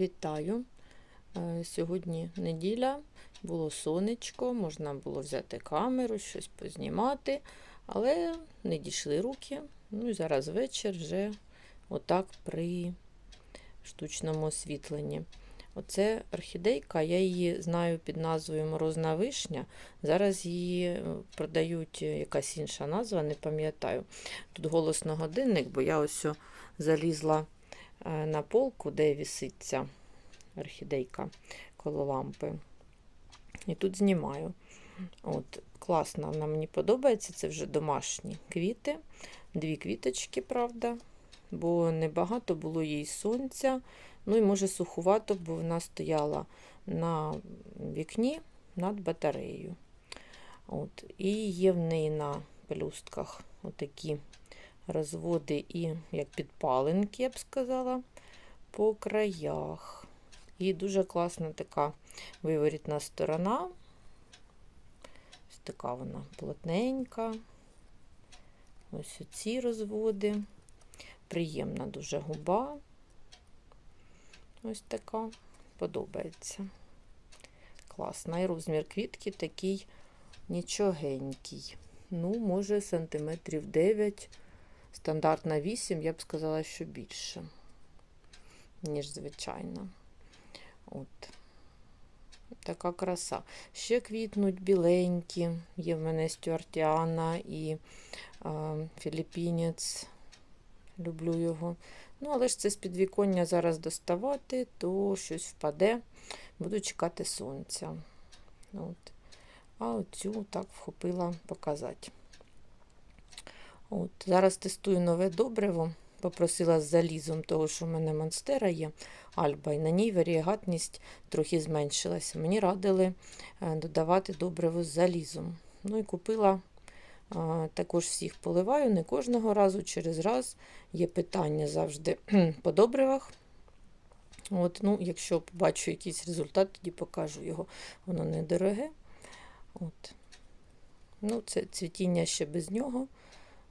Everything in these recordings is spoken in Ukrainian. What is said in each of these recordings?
Вітаю! Е, Сьогодні неділя, було сонечко, можна було взяти камеру, щось познімати, але не дійшли руки. Ну і зараз вечір вже отак при штучному освітленні. Оце орхідейка, я її знаю під назвою Морозна вишня. Зараз її е, продають е, якась інша назва, не пам'ятаю. Тут голосно годинник, бо я ось залізла на полку, де висить ця орхідейка коло лампи. І тут знімаю. От, Класно, вона мені подобається. Це вже домашні квіти. Дві квіточки, правда, бо небагато було їй сонця. Ну і може сухувато, бо вона стояла на вікні над батареєю. От. І є в неї на пелюстках отакі розводи і як підпаленки, я б сказала, по краях. І дуже класна така виворітна сторона. Ось така вона плотненька. Ось оці розводи. Приємна дуже губа. Ось така. Подобається. Класна. І розмір квітки такий нічогенький. Ну, може, сантиметрів 9. Стандартна 8, я б сказала, що більше, ніж звичайно. От. Така краса. Ще квітнуть біленькі. Є в мене стюартіана і а, філіппінець. Люблю його. Ну, але ж це з підвіконня зараз доставати, то щось впаде. Буду чекати сонця. От. А оцю так вхопила показати. От. Зараз тестую нове добриво. Попросила з залізом, того, що в мене монстера є, альба, і на ній варіагатність трохи зменшилася. Мені радили е, додавати добриво з залізом. Ну і купила, е, також всіх поливаю, не кожного разу, через раз є питання завжди по добривах. От, ну, Якщо побачу якийсь результат, тоді покажу його. Воно недороге. От. Ну, Це цвітіння ще без нього.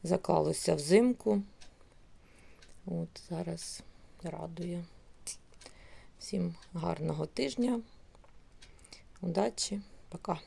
Заклалося взимку. От Зараз радує. Всім гарного тижня. Удачі, пока.